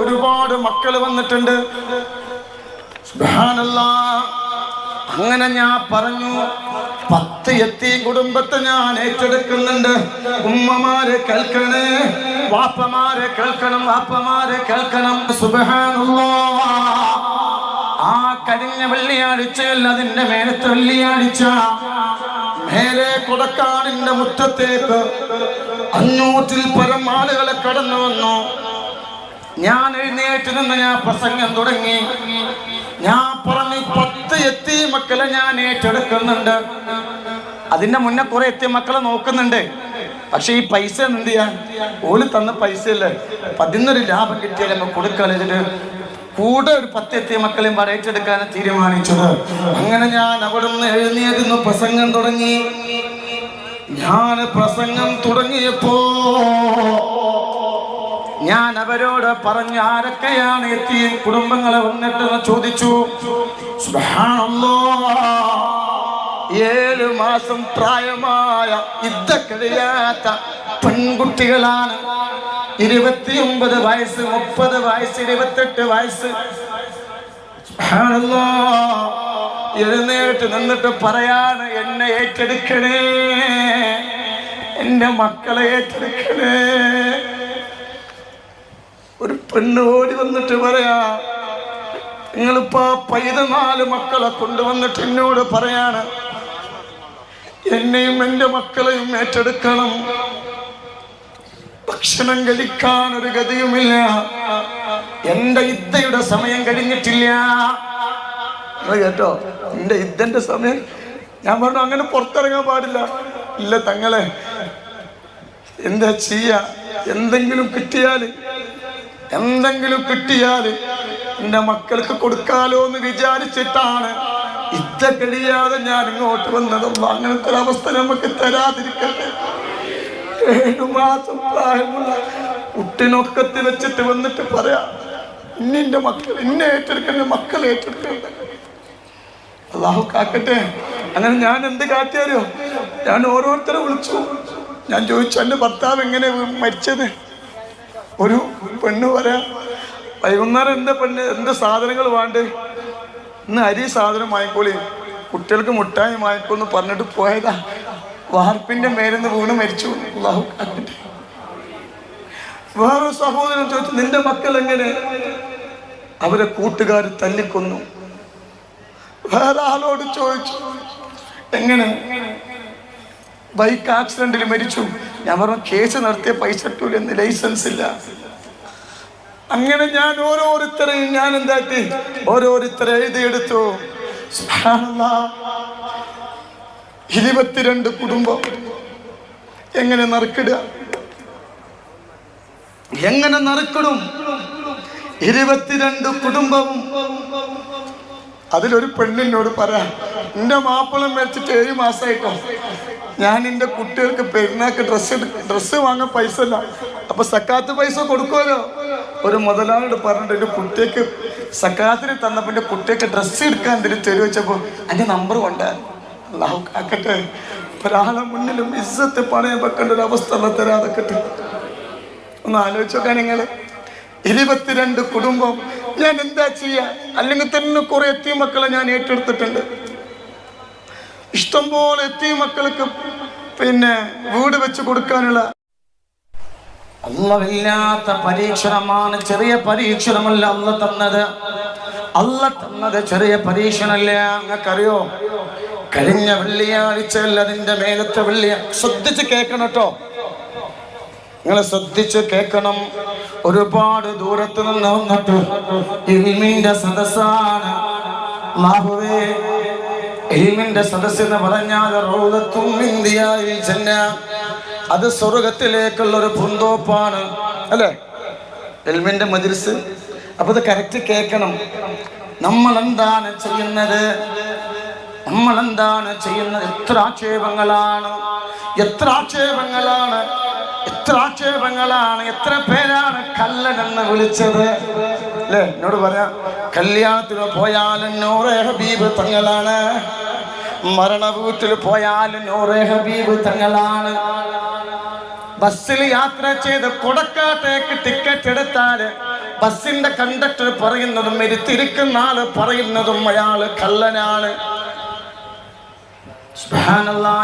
ഒരുപാട് മക്കൾ വന്നിട്ടുണ്ട്. അങ്ങനെ ഞാൻ പറഞ്ഞു പത്ത് എത്തി കുടുംബത്തെ ഞാൻ ഏറ്റെടുക്കുന്നുണ്ട്. ഉമ്മമാരെ കേൾക്കണേ വാപ്പമാരെ കേൾക്കണം വാപ്പമാരെ കേൾക്കണം. സുബ്ഹാനല്ലാ. ആ കഴിഞ്ഞ വെള്ളിയാഴ്ചയിൽ അതിന്റെ മേലത്തെ വെള്ളിയാഴ്ച. മേലെ കൊടക്കാടിന്റെ മുറ്റത്തേക്ക് അഞ്ഞൂറ്റിൽ പരം ആളുകളെ കടന്നു വന്നു. ഞാൻ എഴുന്നേറ്റ് നിന്ന് ഞാൻ പ്രസംഗം തുടങ്ങി. ഞാൻ പറഞ്ഞു പത്ത് എത്തി മക്കളെ ഞാൻ ഏറ്റെടുക്കുന്നുണ്ട്. അതിന്റെ മുന്നേ കുറെ എത്തിയ മക്കളെ നോക്കുന്നുണ്ട്. പക്ഷെ ഈ പൈസ എന്ത് ചെയ്യാൻ? ഓൽ തന്ന പൈസ അല്ലേ പതിനൊരു ലാഭം കിട്ടിയാൽ നമുക്ക് കൂടെ ഒരു പത്ത് എത്തിയ മക്കളെയും പറ ഏറ്റെടുക്കാൻ തീരുമാനിച്ചത്. അങ്ങനെ ഞാൻ അവിടുന്ന് എഴുന്നേറ്റ് പ്രസംഗം തുടങ്ങി. ഞാൻ പ്രസംഗം തുടങ്ങിയപ്പോ ഞാൻ അവരോട് പറഞ്ഞു ആരൊക്കെയാണ് എത്തി കുടുംബങ്ങളെ വന്നിട്ടെന്ന് ചോദിച്ചു. ഏഴ് മാസം പ്രായമായ യുദ്ധ കഴിയാത്ത പെൺകുട്ടികളാണ്. ഇരുപത്തിയൊമ്പത് വയസ്സ് മുപ്പത് വയസ്സ് ഇരുപത്തെട്ട് വയസ്സ്. എഴുന്നേറ്റ് നിന്നിട്ട് പറയാണ് എന്നെ ഏറ്റെടുക്കണേ. എന്റെ മക്കളെ ഏറ്റെടുക്കണേ. ഒരു പെണ്ണ് ഓടി വന്നിട്ട് പറയാ നിങ്ങളിപ്പോ പൈത പൈതനാല് മക്കളെ കൊണ്ടുവന്നിട്ട് എന്നോട് പറയാണ് എന്നെയും എന്റെ മക്കളെയും ഏറ്റെടുക്കണം. ഭക്ഷണം കഴിക്കാൻ ഒരു ഗതിയുമില്ല. എന്റെ ഇദ്ധയുടെ സമയം കഴിഞ്ഞിട്ടില്ല. കേട്ടോ എന്റെ ഇദ്ധന്റെ സമയം. ഞാൻ പറഞ്ഞു അങ്ങനെ പുറത്തിറങ്ങാൻ പാടില്ല. ഇല്ല തങ്ങളെ എന്താ ചെയ്യ? എന്തെങ്കിലും കിട്ടിയാൽ എന്തെങ്കിലും കിട്ടിയാൽ എന്റെ മക്കൾക്ക് കൊടുക്കാലോ എന്ന് വിചാരിച്ചിട്ടാണ്. ഇത്ത കഴിയാതെ ഞാൻ ഇങ്ങോട്ട് വന്നതും. അങ്ങനത്തെ ഒരു അവസ്ഥ നമുക്ക് തരാതിരിക്കട്ടെ. ഏഴു മാസം പ്രായമുള്ള കുട്ടിനൊക്കത്തി വെച്ചിട്ട് വന്നിട്ട് പറയാം ഇന്നിന്റെ മക്കൾ ഇന്നെ ഏറ്റെടുക്കേണ്ട മക്കൾ ഏറ്റെടുക്കണ്ട. അള്ളാഹു കാക്കട്ടെ. അങ്ങനെ ഞാൻ എന്ത് കാട്ടിയാലോ ഞാൻ ഓരോരുത്തരെ വിളിച്ചു. ഞാൻ ചോദിച്ചു എന്റെ ഭർത്താവ് എങ്ങനെ മരിച്ചത്? ഒരു പെണ്ണ് പറയാ വൈകുന്നേരം എന്ത് പെണ്ണ് എന്ത് സാധനങ്ങൾ വേണ്ടേ? ഇന്ന് അരി സാധനം വാങ്ങിക്കോളി. കുട്ടികൾക്ക് മുട്ടായി വാങ്ങിക്കോന്ന് പറഞ്ഞിട്ട് പോയതാ. വാർപ്പിന്റെ മേലെന്ന് വീണ് മരിച്ചു. വേറെ സഹോദരൻ ചോദിച്ചു നിന്റെ മക്കൾ എങ്ങനെ? അവരെ കൂട്ടുകാർ തല്ലിക്കൊന്നു. വേറെ ആളോട് ചോദിച്ചു എങ്ങനെ? ബൈക്ക് ആക്സിഡന്റിൽ മരിച്ചു. ഞാൻ പറഞ്ഞു കേസ് നടത്തിയ പൈസ കിട്ടൂല എന്ന് ലൈസൻസ് ഇല്ല. അങ്ങനെ ഞാൻ ഓരോരുത്തരെയും ഞാൻ എന്താക്കി? ഓരോരുത്തരെ എഴുതിയെടുത്തു. ഇരുപത്തിരണ്ട് കുടുംബം. എങ്ങനെ നറുക്കിടുക എങ്ങനെ നറുക്കിടും? ഇരുപത്തിരണ്ട് കുടുംബവും. അതിലൊരു പെണ്ണിനോട് പറയാം എന്റെ മാപ്പിളം മരിച്ചിട്ട് ഏഴ് മാസമായിട്ടോ ഞാൻ എന്റെ കുട്ടികൾക്ക് പെരുന്നാക്ക് ഡ്രസ്സ് ഡ്രസ്സ് വാങ്ങാൻ പൈസ ഇല്ല. അപ്പൊ സക്കാത്ത് പൈസ കൊടുക്കുമല്ലോ ഒരു മുതലാളിയോട് പറഞ്ഞിട്ട് എന്റെ കുട്ടിക്ക് സക്കാത്തിന് തന്നപ്പോൾ എന്റെ കുട്ടിക്ക് ഡ്രസ്സ് എടുക്കാൻ എന്തിനും തെരു വെച്ചപ്പോൾ എന്റെ നമ്പർ കൊണ്ട്? അള്ളാഹു ഒരാളെ മുന്നിലും ഇസ്സത്ത് പണയം വെക്കേണ്ട ഒരു അവസ്ഥ തരാതെ കിട്ടും. ഒന്ന് ആലോചിച്ചോക്കാൻ നിങ്ങൾ. ഇരുപത്തിരണ്ട് കുടുംബം ഞാൻ എന്താ ചെയ്യാ? അല്ലെങ്കിൽ തന്നെ കുറെ എത്തിയ മക്കളെ ഞാൻ ഏറ്റെടുത്തിട്ടുണ്ട്. ഇഷ്ടംപോലെ എത്തിയ മക്കൾക്ക് പിന്നെ വീട് വെച്ച് കൊടുക്കാനുള്ള അല്ലവില്ലാത്ത പരീക്ഷണമാണ് ചെറിയ പരീക്ഷണമല്ല അല്ല തന്നത്. അല്ല തന്നത് ചെറിയ പരീക്ഷണമല്ല. നിങ്ങൾക്കറിയോ? കഴിഞ്ഞ വെള്ളിയാഴ്ച അല്ല അതിന്റെ മേലത്തെ വെള്ളിയ ശ്രദ്ധിച്ച് കേൾക്കണം കേട്ടോ. നിങ്ങൾ ശ്രദ്ധിച്ച് കേൾക്കണം. ഒരുപാട് ദൂരത്ത് നിന്ന് വന്നിട്ട് ഇൽമിന്റെ സദസ്സാണ്. ഇൽമിന്റെ സദസ് എന്ന് പറഞ്ഞാൽ റൗദത്തും അത് സ്വർഗത്തിലേക്കുള്ള ഒരു പൂന്തോപ്പാണ്. അല്ലേ? എൽമിന്റെ മജിൽസ് അപ്പൊ ഇത് കറക്റ്റ് കേൾക്കണം. നമ്മൾ എന്താണ് ചെയ്യുന്നത്? നമ്മൾ എന്താണ് ചെയ്യുന്നത്? എത്ര ആക്ഷേപങ്ങളാണ്? എത്ര ആക്ഷേപങ്ങളാണ്? എത്ര ആക്ഷേപങ്ങളാണ് എത്ര പേരാണ് കല്ലൻ എന്ന് വിളിച്ചത്? അല്ലെ? എന്നോട് പറയാം കല്യാണത്തിന് പോയാലും നൂറേ ഹബീബ് തങ്ങളാണ്. മരണഭൂത്തിൽ പോയാലും നൂറേ ഹബീബ് തങ്ങളാണ്. ബസ്സിൽ യാത്ര ചെയ്ത് കൊടക്കാട്ടേക്ക് ടിക്കറ്റ് എടുത്താൽ ബസ്സിന്റെ കണ്ടക്ടർ പറയുന്നതും ഇരുത്തിരിക്കുന്ന ആൾ പറയുന്നതും അയാൾ സുബ്ഹാനല്ലാ,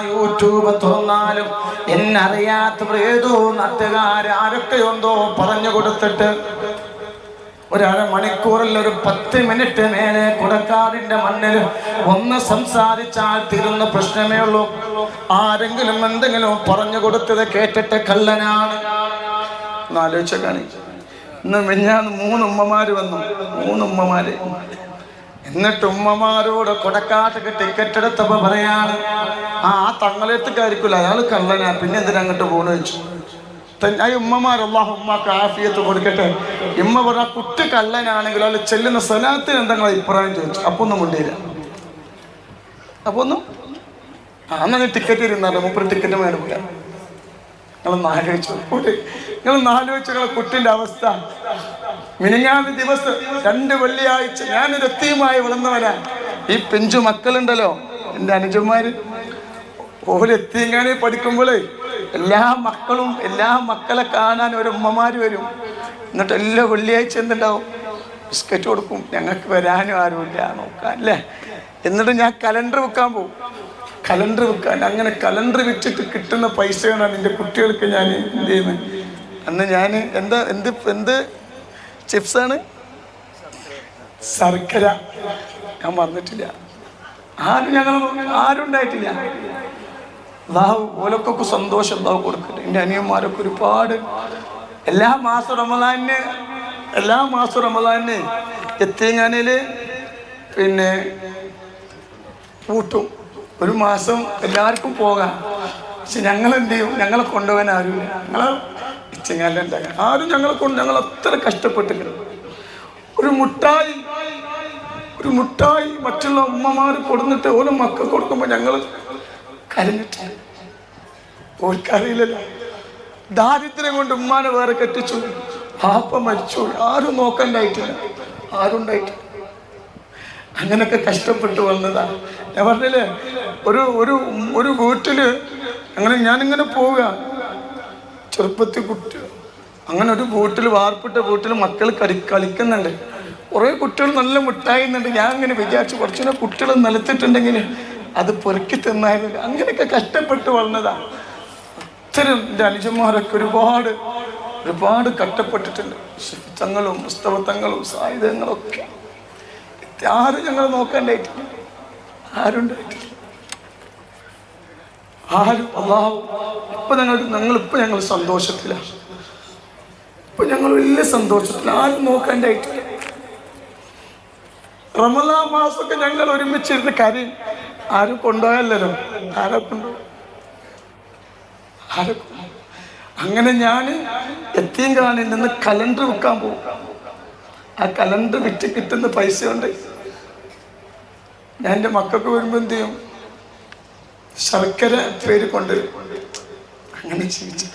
യൂട്യൂബ് തുറന്നാലും എന്നറിയാത്ത ഏതോ നാട്ടുകാര് ആരൊക്കെയുണ്ടോ പറഞ്ഞു കൊടുത്തിട്ട് ഒരമണിക്കൂറിൽ ഒരു പത്ത് മിനിറ്റ് നേരെ കുടക്കാടിന്റെ മണ്ണിൽ ഒന്ന് സംസാരിച്ചാൽ തീരുന്ന പ്രശ്നമേ ഉള്ളൂ. ആരെങ്കിലും എന്തെങ്കിലും പറഞ്ഞു കൊടുത്തത് കേട്ടിട്ട് കള്ളനാണ്. ആലോചിച്ച കാണി ഇന്ന് മിഞ്ഞാന്ന് മൂന്നുമ്മമാര് വന്നു. മൂന്ന് ഉമ്മമാര്. എന്നിട്ട് ഉമ്മമാരോട് കൊടക്കാട്ടൊക്കെ ടിക്കറ്റ് എടുത്തപ്പോ പറയാണ് ആ ആ തങ്ങളെത്തുകാരിക്കില്ല അയാൾ കള്ളനാ പിന്നെ എന്തിനാ അങ്ങോട്ട് പോണു? വെച്ചു ആ ഉമ്മമാർ ഉമ്മക്ക് ആഫിയത്ത് കൊടുക്കട്ടെ. ഉമ്മ പറഞ്ഞ കുട്ടി കള്ളനാണെങ്കിൽ അയാൾ ചെല്ലുന്ന സ്ഥലത്തിന് എന്തെങ്കിലും അഭിപ്രായം ചോദിച്ചു. അപ്പൊ ഒന്നും കൊണ്ടുവരിക അപ്പൊ ഒന്നും? ആ എന്നാ ടിക്കറ്റ് ഇരുന്നാലോ മുപ്പത് ടിക്കറ്റ് മേലെ നിങ്ങൾ ആലോചിച്ചു നിങ്ങളൊന്ന് ആലോചിച്ചു അവസ്ഥ. മിനിങ്ങാന്ന് ദിവസം രണ്ട് വെള്ളിയാഴ്ച ഞാനൊരു എത്തിയുമായി വളർന്നവനാ ഈ പെഞ്ചു മക്കളുണ്ടല്ലോ എന്റെ അനുജന്മാര്. ഓലെത്തിങ്ങാനെ പഠിക്കുമ്പോഴേ എല്ലാ മക്കളും എല്ലാ മക്കളെ കാണാൻ ഒരു ഉമ്മമാര് വരും. എന്നിട്ട് എല്ലാ വെള്ളിയാഴ്ച എന്തുണ്ടാവും? ബിസ്ക്കറ്റ് കൊടുക്കും. ഞങ്ങൾക്ക് വരാനും ആരുമില്ല നോക്കാൻ അല്ലേ? എന്നിട്ട് ഞാൻ കലണ്ടർ വെക്കാൻ പോകും കലണ്ടർ വെക്കാൻ അങ്ങനെ കലണ്ടർ വെച്ചിട്ട് കിട്ടുന്ന പൈസയാണ് എന്റെ കുട്ടികൾക്ക് ഞാൻ എന്ത് ചെയ്യുന്നത്? അന്ന് ഞാൻ എന്താ എന്ത് എന്ത് ചിപ്സാണ്? ശർക്കര. ഞാൻ മറന്നിട്ടില്ല ആരും ഞങ്ങൾ ആരും ഉണ്ടായിട്ടില്ല. അള്ളാഹു ഓലക്കൊക്കെ സന്തോഷം അള്ളാഹു കൊടുക്കട്ടെ. എന്റെ അനിയന്മാരൊക്കെ ഒരുപാട്. എല്ലാ മാസം റമദാനിന് എല്ലാ മാസം റമദാനിന് എത്തിയങ്ങാനയിൽ പിന്നെ പൂട്ടും ഒരു മാസം എല്ലാവർക്കും പോകാം. പക്ഷെ ഞങ്ങൾ എന്ത് ചെയ്യും ഞങ്ങളെ കൊണ്ടുപോകാൻ ആരുമില്ല. ഞങ്ങളെ ഇച്ചങ്ങാലുണ്ടാകാൻ ആരും ഞങ്ങളെ കൊണ്ട് ഞങ്ങൾ അത്ര കഷ്ടപ്പെട്ടിട്ടുണ്ട് ഒരു മുട്ടായി ഒരു മുട്ടായി മറ്റുള്ള ഉമ്മമാർ കൊടുന്നിട്ട് ഓരോ മക്കൾ കൊടുക്കുമ്പോൾ ഞങ്ങൾ കരഞ്ഞിട്ട് ഓർക്കറിയില്ലല്ലോ ദാരിദ്ര്യം കൊണ്ട് ഉമ്മാനെ വേറെ കെട്ടിച്ചു. പാപ്പ മരിച്ചു. ആരും നോക്കണ്ടായിട്ടില്ല. ആരും ഉണ്ടായിട്ടില്ല അങ്ങനൊക്കെ കഷ്ടപ്പെട്ടു വന്നതാണ് ഞാൻ പറഞ്ഞില്ലേ? ഒരു ഒരു ഒരു വീട്ടിൽ അങ്ങനെ ഞാനിങ്ങനെ പോവുക. ചെറുപ്പത്തിൽ കുട്ടി അങ്ങനെ ഒരു വീട്ടിൽ വാർപ്പിട്ട വീട്ടിൽ മക്കൾ കളി കളിക്കുന്നുണ്ട്. കുറേ കുട്ടികൾ നല്ല മിഠായിന്നുണ്ട്. ഞാൻ അങ്ങനെ വിചാരിച്ചു കുറച്ചുകൂടെ കുട്ടികൾ നിലത്തിട്ടുണ്ടെങ്കിൽ അത് പെറുക്കി തിന്നായിരുന്നു അങ്ങനെയൊക്കെ കഷ്ടപ്പെട്ട് വളർന്നതാ. അത്തരം എന്റെ അനുജന്മാരൊക്കെ ഒരുപാട് ഒരുപാട് കഷ്ടപ്പെട്ടിട്ടുണ്ട്. തങ്ങളും പുസ്തകത്തങ്ങളും സായുധങ്ങളും ഒക്കെ. ആരും ഞങ്ങൾ നോക്കാണ്ടായിട്ടില്ല ആരും ഉണ്ടായിട്ടില്ല. ആരും അള്ളാഹു ഇപ്പൊ ഞങ്ങൾ ഞങ്ങളിപ്പോ ഞങ്ങൾ സന്തോഷത്തിലാണ് ഇപ്പൊ ഞങ്ങൾ വലിയ സന്തോഷത്തിൽ ആരും നോക്കാണ്ടായിട്ടില്ല റമലാ മാസമൊക്കെ ഞങ്ങൾ ഒരുമിച്ചിരുന്ന് കരയും. ആരും കൊണ്ടുപോയല്ലോ ആരെ കൊണ്ടുപോകും? ആരെ? അങ്ങനെ ഞാൻ എത്തിയും കാണിൽ നിന്ന് കലണ്ടർ വിൽക്കാൻ പോകും. ആ കലണ്ടർ വിറ്റ് കിട്ടുന്ന പൈസ കൊണ്ട് ഞാൻ എന്റെ മക്കൾക്ക് വരുമ്പോൾ എന്ത് ചെയ്യും? ശർക്കര പേര് കൊണ്ട്? അങ്ങനെ ജീവിച്ചു